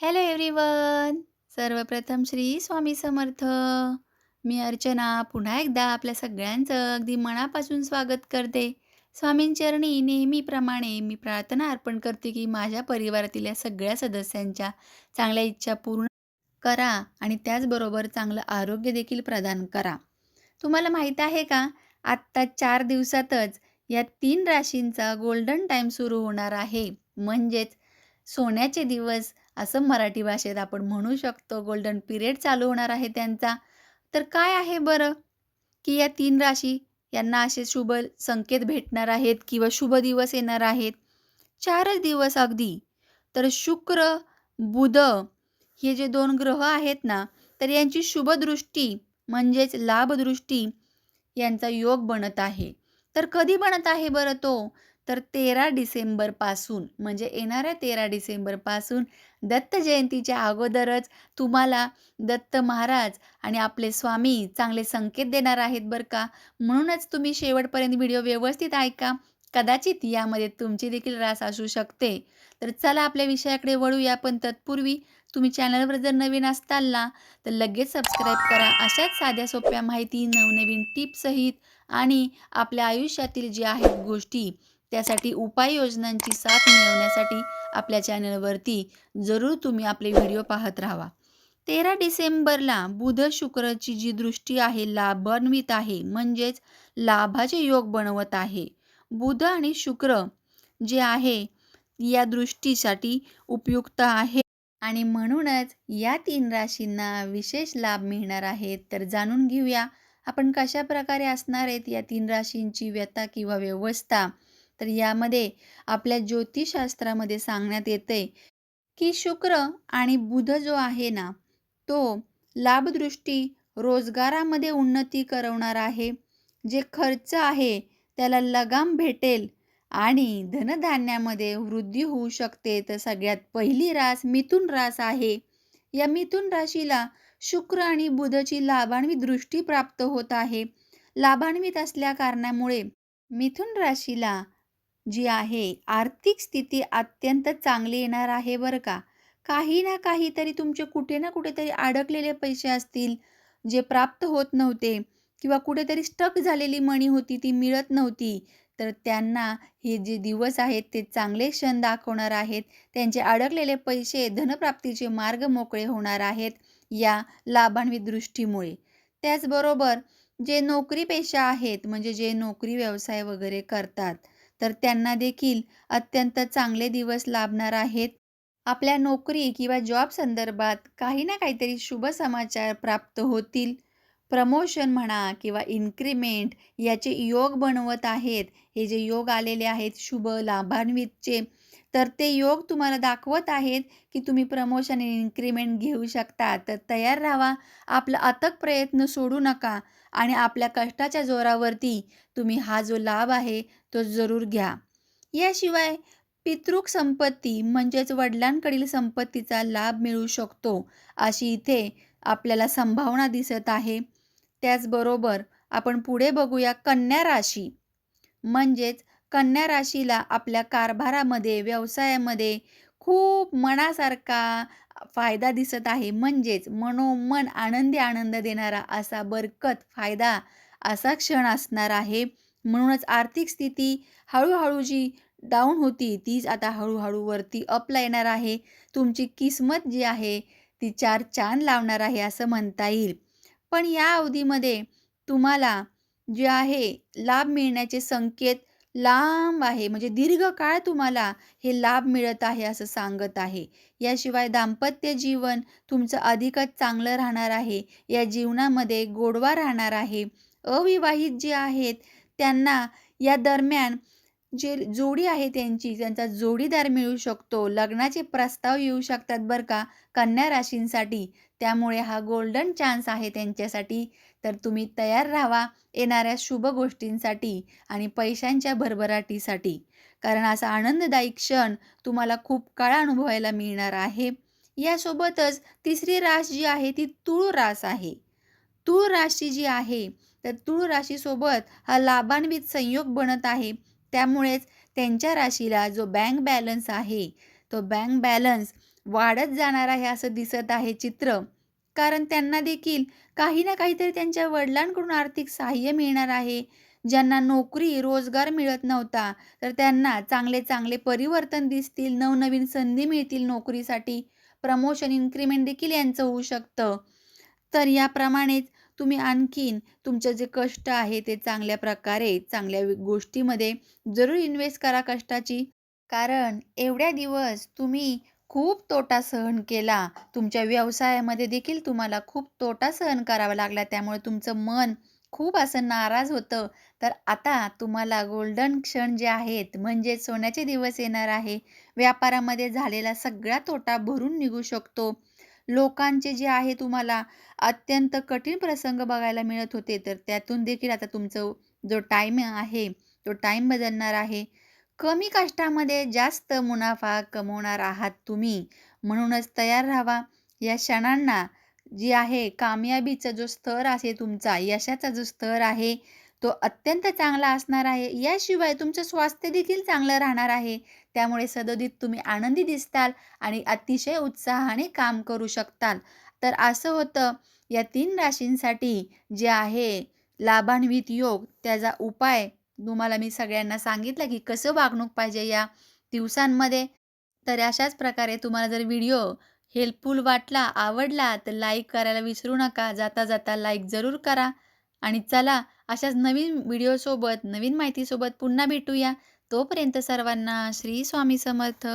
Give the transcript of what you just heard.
Hello everyone. सर्वप्रथम श्री स्वामी समर्थ. मी अर्चना पुन्हा एकदा आपल्या सगळ्यांचं अगदी मनापासून स्वागत करते. स्वामींचरणी नेहमीप्रमाणे मी प्रार्थना अर्पण करते की माझ्या परिवारातील या सगळ्या सदस्यांच्या चांगल्या इच्छा पूर्ण करा आणि त्याचबरोबर चांगलं आरोग्य देखील प्रदान करा. तुम्हाला माहीत आहे का? आत्ता चार दिवसातच या तीन राशींचा गोल्डन टाईम सुरू होणार आहे. म्हणजेच सोन्याचे दिवस असं मराठी भाषेत आपण म्हणू शकतो. गोल्डन पिरियड चालू होणार आहे त्यांचा. तर काय आहे बरं? की या तीन राशी यांना असे शुभ संकेत भेटणार आहेत किंवा शुभ दिवस येणार आहेत. चारच दिवस अगदी. तर शुक्र बुध हे जे दोन ग्रह आहेत ना तर यांची शुभदृष्टी म्हणजेच लाभदृष्टी यांचा योग बनत आहे. तर कधी बनत आहे बरं तो? तर तेरा डिसेंबरपासून म्हणजे येणाऱ्या तेरा डिसेंबरपासून दत्त जयंतीच्या अगोदरच तुम्हाला दत्त महाराज आणि आपले स्वामी चांगले संकेत देणार आहेत बरं का? म्हणूनच तुम्ही शेवटपर्यंत व्हिडिओ व्यवस्थित ऐका. कदाचित यामध्ये तुमची देखील रास असू शकते. तर चला आपल्या विषयाकडे वळूया पण तत्पूर्वी तुम्ही चॅनलवर जर नवीन असताल ना तर लगेच सबस्क्राईब करा. अशाच साध्या सोप्या माहिती नवनवीन टिप्ससहित आणि आपल्या आयुष्यातील जे आहेत गोष्टी त्यासाठी उपाययोजनांची साथ मिळवण्यासाठी आपल्या चॅनलवरती जरूर तुम्ही आपले व्हिडिओ पाहत राहा तेरा डिसेंबरला बुध शुक्रची जी दृष्टी आहे लाभान्वित आहे म्हणजेच लाभाचे योग बनवत आहे. बुध आणि शुक्र जे आहे या दृष्टीसाठी उपयुक्त आहे. आणि म्हणूनच या तीन राशींना विशेष लाभ मिळणार आहेत तर जाणून घेऊया आपण कशा प्रकारे असणार आहेत या तीन राशींची व्यथा किंवा व्यवस्था? तर यामध्ये आपल्या ज्योतिषशास्त्रामध्ये सांगण्यात येते की शुक्र आणि बुध जो आहे ना तो लाभदृष्टी रोजगारामध्ये उन्नती करवणार आहे. जे खर्च आहे त्याला लगाम भेटेल आणि धनधान्यामध्ये वृद्धी होऊ शकते. तर सगळ्यात पहिली रास मिथुन रास आहे. या मिथुन राशीला शुक्र आणि बुधची लाभान्वित दृष्टी प्राप्त होत आहे. लाभान्वित असल्या कारणामुळे मिथुन राशीला जी आहे आर्थिक स्थिती अत्यंत चांगली येणार आहे बरं का? काही ना काहीतरी तुमचे कुठे ना कुठेतरी अडकलेले पैसे असतील जे प्राप्त होत नव्हते किंवा कुठेतरी स्टक झालेली मणी होती ती मिळत नव्हती. तर त्यांना हे जे दिवस आहेत ते चांगले क्षण दाखवणार आहेत. त्यांचे अडकलेले पैसे धनप्राप्तीचे मार्ग मोकळे होणार आहेत या लाभान्वित दृष्टीमुळे. त्याचबरोबर जे नोकरी पेशा आहेत म्हणजे जे नोकरी व्यवसाय वगैरे करतात तर त्यांना देखील अत्यंत चांगले दिवस लाभणार आहेत. आपल्या नोकरी किंवा जॉब संदर्भात काही ना काहीतरी शुभ समाचार प्राप्त होतील. प्रमोशन म्हणा किंवा इन्क्रीमेंट याचे योग बनवत आहेत. हे जे योग आलेले आहेत शुभ लाभान्वितचे तर ते योग तुम्हाला दाखवत आहेत की तुम्ही प्रमोशन आणि इन्क्रीमेंट घेऊ शकता. तर तयार राहा. आपला अथक प्रयत्न सोडू नका आणि आपल्या कष्टाच्या जोरावरती तुम्ही हा जो लाभ आहे तो जरूर घ्या. याशिवाय पितृक संपत्ती म्हणजेच वडिलांकडील संपत्तीचा लाभ मिळू शकतो. अशी इथे आपल्याला संभावना दिसत आहे. त्याचबरोबर आपण पुढे बघूया कन्या राशी. म्हणजेच कन्या राशीला आपल्या कारभारामध्ये व्यवसायामध्ये खूप मनासारखा फायदा दिसत आहे. म्हणजेच मनोमन आनंदी आनंद देणारा असा बरकत फायदा असा क्षण असणार आहे. म्हणूनच आर्थिक स्थिती हळूहळू जी डाऊन होती तीच आता हळूहळू वरती अपला येणार आहे. तुमची किस्मत जी आहे ती चार चांद लावणार आहे असं म्हणता येईल. पण या अवधीमध्ये तुम्हाला जे आहे लाभ मिळण्याचे संकेत लांब आहे. म्हणजे दीर्घकाळ तुम्हाला हे लाभ मिळत आहे असं सांगत आहे. याशिवाय दाम्पत्य जीवन तुमचं अधिकच चांगलं राहणार आहे. या जीवनामध्ये गोडवा राहणार आहे. अविवाहित जे आहेत त्यांना या दरम्यान जे जोडी आहे त्यांची त्यांचा जोडीदार मिळू शकतो. लग्नाचे प्रस्ताव येऊ शकतात बरं का? कन्या राशींसाठी. त्यामुळे हा गोल्डन चान्स आहे त्यांच्यासाठी. तर तुम्ही तयार राहा येणाऱ्या शुभ गोष्टींसाठी आणि पैशांच्या भरभराटीसाठी. कारण असा आनंददायी क्षण तुम्हाला खूप काळ अनुभवायला मिळणार आहे. यासोबतच तिसरी रास जी आहे ती तुळ रास आहे. तुळ राशी जी आहे तर तुळ राशीसोबत हा लाभान्वित संयोग बनत आहे. त्यामुळेच त्यांच्या राशीला जो बँक बॅलन्स आहे तो बँक बॅलन्स वाढत जाणार आहे असं दिसत आहे चित्र. कारण त्यांना देखील काही ना काहीतरी त्यांच्या वडिलांकडून आर्थिक सहाय्य मिळणार आहे. ज्यांना नोकरी, रोजगार मिळत नव्हता, तर त्यांना चांगले-चांगले परिवर्तन दिसतील, नवनवीन संधी मिळतील नोकरीसाठी. प्रमोशन, इन्क्रिमेंट देखील यांचं होऊ शकतं. तर याप्रमाणेच तुम्ही आणखीन तुमचं जे कष्ट आहे ते चांगल्या प्रकारे, चांगल्या गोष्टीमध्ये जरूर इन्व्हेस्ट करा कष्टाची. कारण एवढ्या दिवस तुम्ही खूप तोटा सहन केला. तुमच्या व्यवसायामध्ये देखील तुम्हाला खूप तोटा सहन करावा लागला. त्यामुळे तुमचं मन खूप असं नाराज होतं. तर आता तुम्हाला गोल्डन क्षण जे आहेत, म्हणजे सोन्याचे दिवस येणार आहे. व्यापारामध्ये झालेला सगळा तोटा भरून निघू शकतो. लोकांचे जे आहे तुम्हाला अत्यंत कठीण प्रसंग बघायला मिळत होते, तर त्यातून देखील आता तुमचं जो टाईम आहे, तो टाईम बदलणार आहे. कमी कष्टामध्ये जास्त मुनाफा कमवणार आहात तुम्ही. म्हणूनच तयार राहावा. या क्षणांना जी आहे कामयाबीचा जो स्तर आहे तुमचा, यशाचा जो स्तर आहे, तो अत्यंत चांगला असणार आहे. याशिवाय तुमचं स्वास्थ्य देखील चांगलं राहणार आहे. त्यामुळे सदोदित तुम्ही आनंदी दिसताल आणि अतिशय उत्साहाने काम करू शकताल. तर असं होतं या तीन राशींसाठी जे आहे लाभान्वित योग, त्याचा उपाय तुम्हाला मी सगळ्यांना सांगितलं की कसं वागणूक पाहिजे या दिवसांमध्ये. तर अशाच प्रकारे तुम्हाला जर व्हिडिओ हेल्पफुल वाटला, आवडला तर लाईक करायला विसरू नका. जाता-जाता लाईक जरूर करा. आणि चला अशाच नवीन व्हिडिओसोबत, नवीन माहितीसोबत पुन्हा भेटूया. तोपर्यंत सर्वांना श्री स्वामी समर्थ.